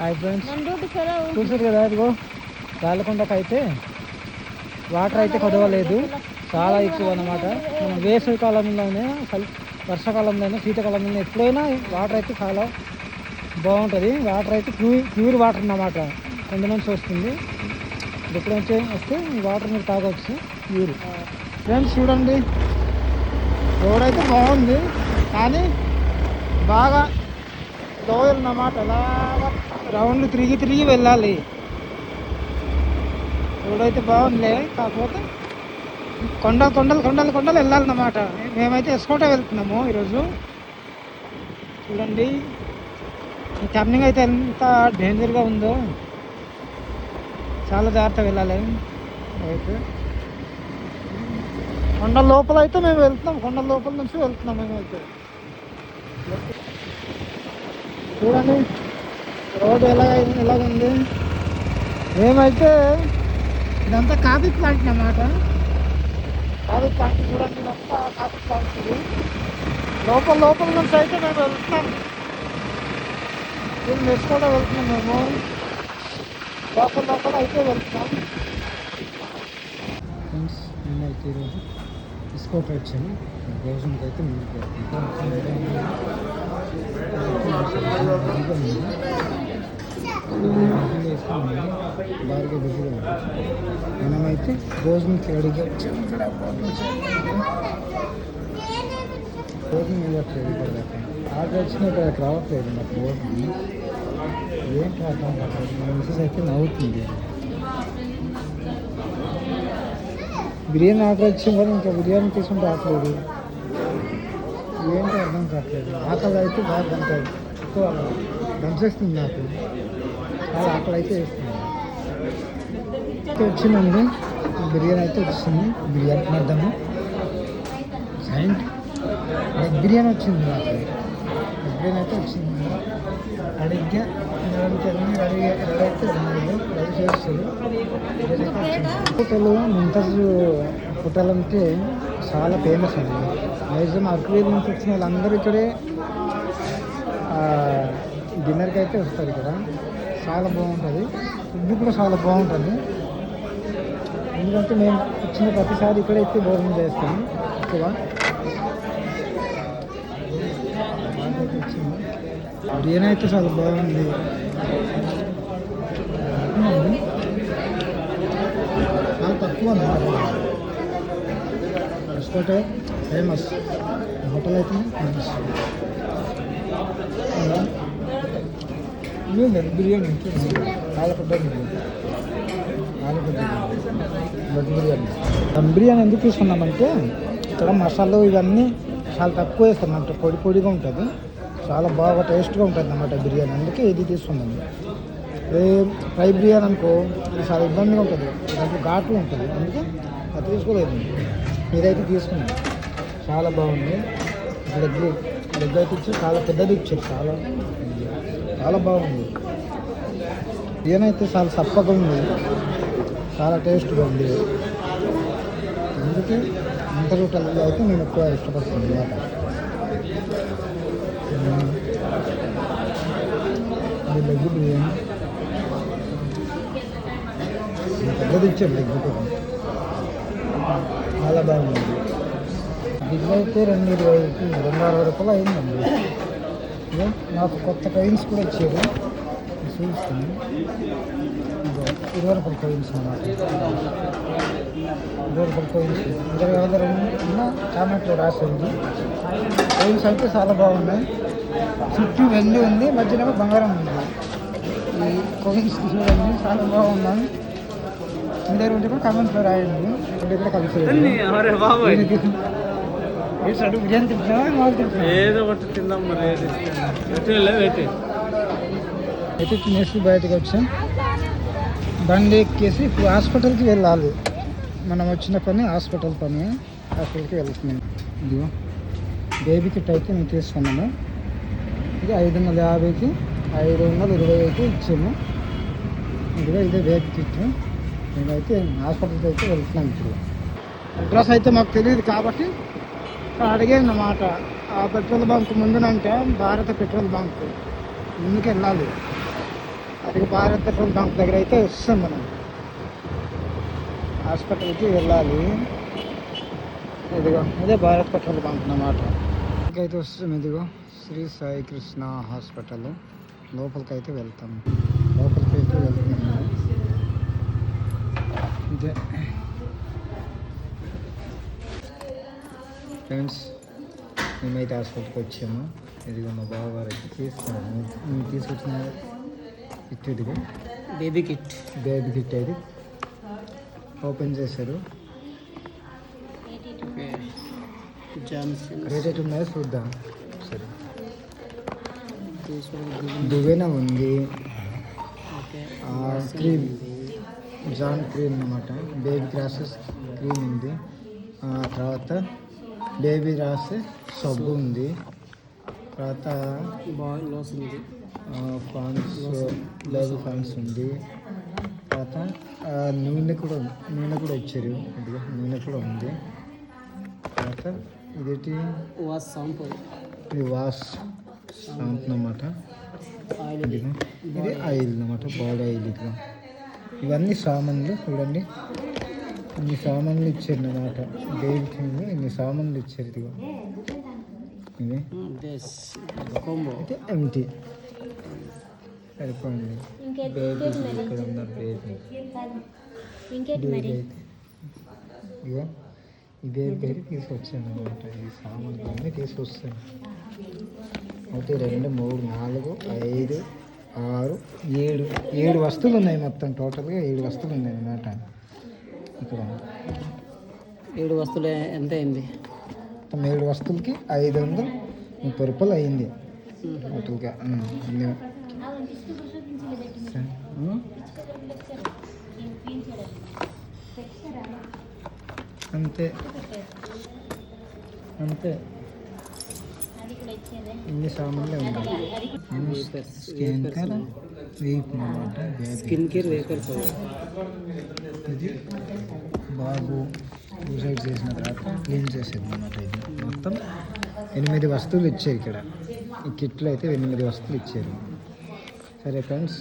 Hi friends చూసారు కదా ఇదిగో రాళ్ళకొండకు అయితే వాటర్ అయితే కొదవలేదు. చాలా ఎక్కువ అన్నమాట మనం వేసవి కాలంలోనే వర్షాకాలంలోనే శీతాకాలంలోనే ఎప్పుడైనా వాటర్ అయితే చాలా బాగుంటుంది. వాటర్ అయితే ప్యూర్ ప్యూర్ వాటర్ అన్నమాట. కొండ నుంచి వస్తుంది. ఎప్పుడు నుంచి వస్తే వాటర్ మీరు తాగొచ్చు. ప్యూర్. ఫ్రెండ్స్ చూడండి. రోడ్ అయితే బాగుంది. కానీ బాగా లోయల్ అన్నమాట. అలాగా రౌండ్ తిరిగి తిరిగి వెళ్ళాలి. రోడ్ బాగుందిలే కాకపోతే కొండ కొండలు కొండలు కొండలు వెళ్ళాలన్నమాట. మేమైతే ఎస్కోటే వెళ్తున్నాము ఈరోజు. చూడండి. ఈ టర్నింగ్ అయితే ఎంత డేంజర్గా ఉందో. చాలా జాగ్రత్తగా వెళ్ళాలి. అయితే కొండ లోపల అయితే మేము వెళ్తున్నాం. కొండ లోపల నుంచి వెళ్తున్నాం మేమైతే. చూడండి. రోడ్ ఎలా ఎలా ఉంది మేమైతే ఇదంతా కాఫీ ప్లాంట్ అన్నమాట. కాఫీ ప్లాంట్ చూడండి ఇదంతా కాఫీ ప్లాంట్ ఇది. లోపల లోపల నుంచి అయితే మేము వెళ్తున్నాం దీన్ని మెస్ కూడా వెళ్తున్నాం మేము. లోపల లోపల అయితే వెళ్తున్నాం ఫ్రెండ్స్ నేనైతే ఈరోజు తీసుకోటి వచ్చాను భోజనంకి అయితే బాగా బిజీగా ఉంది మనమైతే భోజనంకి అడిగి వచ్చాము ఇక్కడ భోజనం ఇవ్వట్లేదు ఇక్కడ దాకా ఆర్డర్ వచ్చిన ఇక్కడ రావట్లేదు నాకు భోజనం ఏంటి అర్థం కావట్లేదు మా మిస్సెస్ అయితే నవ్వుతుంది బిర్యానీ ఆర్డర్ వచ్చింది కానీ ఇంకా బిర్యానీ తీసుకుంటే రావట్లేదు ఏంటో అర్థం కావట్లేదు. ఆకలి అయితే బాగా ఉంటుంది ఎక్కువ దంచేస్తుంది నాకు. చాలా ఆకలి అయితే వేస్తుంది వచ్చిందండి. బిర్యానీ అయితే వచ్చింది. బిర్యానీ తినేద్దాము. సైంట్ ఎగ్ బిర్యానీ వచ్చింది నాకు ఎగ్ బిర్యానీ అయితే వచ్చింది. అడిగ్గా రెడీ రెడీ అయితే ఉన్నాయి రెడీ చేస్తారు హోటల్ ముంతజ్ హోటల్ అంటే చాలా ఫేమస్ అండి. మ్యాక్సిమం అరకువేలు నుంచి వచ్చిన వాళ్ళందరూ ఇక్కడే డిన్నర్కి అయితే వస్తారు ఇక్కడ చాలా బాగుంటుంది. ఫుడ్ కూడా చాలా బాగుంటుంది. ఎందుకంటే మేము వచ్చిన ప్రతిసారి ఇక్కడే ఎక్కువ భోజనం చేస్తాము ఎక్కువ. బిర్యానీ అయితే చాలా బాగుంది బాగుంది. చాలా తక్కువ అన్నమాట. రెస్టారెంట్ ఫేమస్ హోటల్ అయితే ఫేమస్ బిర్యానీ చాలా బిర్యానీ. చాలా పెద్ద బిర్యానీ. దమ్ బిర్యానీ ఎందుకు తీసుకున్నామంటే ఇక్కడ మసాలా ఇవన్నీ చాలా తక్కువ వేస్తాం పొడి పొడిగా ఉంటుంది. చాలా బాగా టేస్ట్గా ఉంటుంది అన్నమాట బిర్యానీ. అందుకే ఇది తీసుకున్నాము. ఏ ఫ్రై బిర్యానీ అనుకో ఇది చాలా ఇబ్బందిగా ఉంటుంది. దాంట్లో ఘాటు ఉంటుంది అందుకే అది తీసుకోలేదు. ఇదైతే తీసుకున్నాను చాలా బాగుంది. లెగ్ లెగ్ అయితే ఇచ్చి చాలా పెద్దది ఇచ్చారు. చాలా చాలా బాగుంది. ఏనైతే చాలా చప్పగా ఉంది చాలా టేస్ట్గా ఉంది. అందుకే ఇంత రూటల్లో అయితే నేను ఎక్కువ ఇష్టపడుతుంది అన్నమాట. ఇది లెగ్ బిర్యానీ. పెద్దది ఇచ్చారు లెగ్ కూడా. చాలా బాగుంది. బిల్ అయితే రెండు ఇరవై రెండు అరవై రూపాయలు అయిందండి. నాకు కొత్త కైన్స్ కూడా ఇచ్చారు. చూస్తాను చూపిస్తాను. ఇరవై రూపాయల కాయిన్స్ అన్నమాట. ఇరవై రూపాయల కాయిన్స్ ఇరవై ఐదు రెండు ఉన్న రాసి రాసింది. కాయిన్స్ అయితే చాలా బాగున్నాయి. చుట్టూ వెండి ఉంది మధ్యలో బంగారం ఉంది. ఈ కాయిన్స్ చూడండి చాలా బాగున్నాయి. దగ్గర ఉంటే కూడా కామెంట్లో రాయండి. రెండు కూడా కలిసి బిర్యానీ ఏదో ఒకటి తిందాం మరి అయితే తినేసి బయటకు వచ్చాం. బండి ఎక్కేసి ఇప్పుడు హాస్పిటల్కి వెళ్ళాలి. మనం వచ్చిన పని హాస్పిటల్ పని. హాస్పిటల్కి వెళ్తున్నాం. ఇదిగో బేబీ కిట్ అయితే మేము తీసుకున్నాము ఇది ఐదు వందల యాభైకి ఐదు వందల ఇరవై అయితే ఇచ్చాము. ఇదిగో ఇదే బేబీ కిట్ నేనైతే హాస్పిటల్కి అయితే వెళ్తున్నాం ఇప్పుడు. అడ్రస్ అయితే మాకు తెలియదు కాబట్టి అడిగాను అన్నమాట. ఆ పెట్రోల్ బంక్ ముందునంటే భారత పెట్రోల్ బంక్. ముందుకు వెళ్ళాలి. అది భారత పెట్రోల్ బంక్ దగ్గర అయితే వస్తాం మనం. హాస్పిటల్కి వెళ్ళాలి. ఇదిగో ఇదే భారత్ పెట్రోల్ బంక్ అన్నమాట. ఇంకైతే వస్తుంది ఇదిగో శ్రీ సాయి కృష్ణ హాస్పిటల్. లోపలికి అయితే వెళ్తాం. లోపలికి అయితే వెళ్తున్నాము ఇదే ఫ్రెండ్స్ మేమైతే హాస్పిటల్కి వచ్చాము. ఇదిగో మా బావగారు అయితే తీసుకున్నాము మేము తీసుకొచ్చిన కిట్ ఇదిగో. బేబీ కిట్ బేబీ కిట్ అయితే ఓపెన్ చేశారు. రేట్ ఉన్నాయో చూద్దాం. సరే. దువ్వెన ఉంది. క్రీమ్ జాన్ క్రీమ్ అనమాట బేబీ గ్రాసెస్ క్రీమ్ ఉంది. ఆ తర్వాత బేబీ రాసే సబ్బు ఉంది. తర్వాత బాయ్ లాస్ ఉంది. ఫాన్స్ బేబీ ఫాన్స్ ఉంది. తర్వాత నూనె కూడా నూనె కూడా ఇచ్చారు. ఇదిగో నూనె కూడా ఉంది. తర్వాత ఇదేంటి? Wash shampoo. ఇది వాష్ షాంపూ అన్నమాట. ఆయిల్ ఇదిగో ఇది ఆయిల్ అన్నమాట. బాడీ ఆయిల్ ఇదిగో. ఇవన్నీ సామాన్లు చూడండి. ఇన్ని సామాన్లు ఇచ్చారు అన్నమాట దేనికి ఇన్ని సామాన్లు ఇచ్చారు ఇదిగో. కాంబో అయితే ఎంటీ ఇంకేంటి బేబీ ఇక్కడ ఉన్న బేబీ ఈ బేబీ అయితే. తీసుకొచ్చాను అనమాట ఈ సామాన్లు అన్నీ తీసుకొస్తాను ఒకటి రెండు మూడు నాలుగు ఐదు ఆరు ఏడు ఏడు వస్తువులు ఉన్నాయి మొత్తం టోటల్గా ఏడు వస్తువులు ఉన్నాయి అన్నమాట. ఇక్కడ ఏడు వస్తువులు ఎంత అయింది? మొత్తం ఏడు వస్తువులకి ఐదు వందలు ముప్పై రూపాయలు అయింది. టోటల్గా. అంతే. అంతే. ఇన్ని సామాన్లే ఉన్నాయి. స్కిన్ కేర్ వీప్ అన్నమాట స్కిన్ కేర్ వేపర్స్ ఇది బాబు సూసైడ్ చేసిన తర్వాత క్లీన్ చేసేది అన్నమాట ఇది. మొత్తం ఎనిమిది వస్తువులు ఇచ్చారు ఇక్కడ. ఈ కిట్లో అయితే ఎనిమిది వస్తువులు ఇచ్చారు. సరే ఫ్రెండ్స్.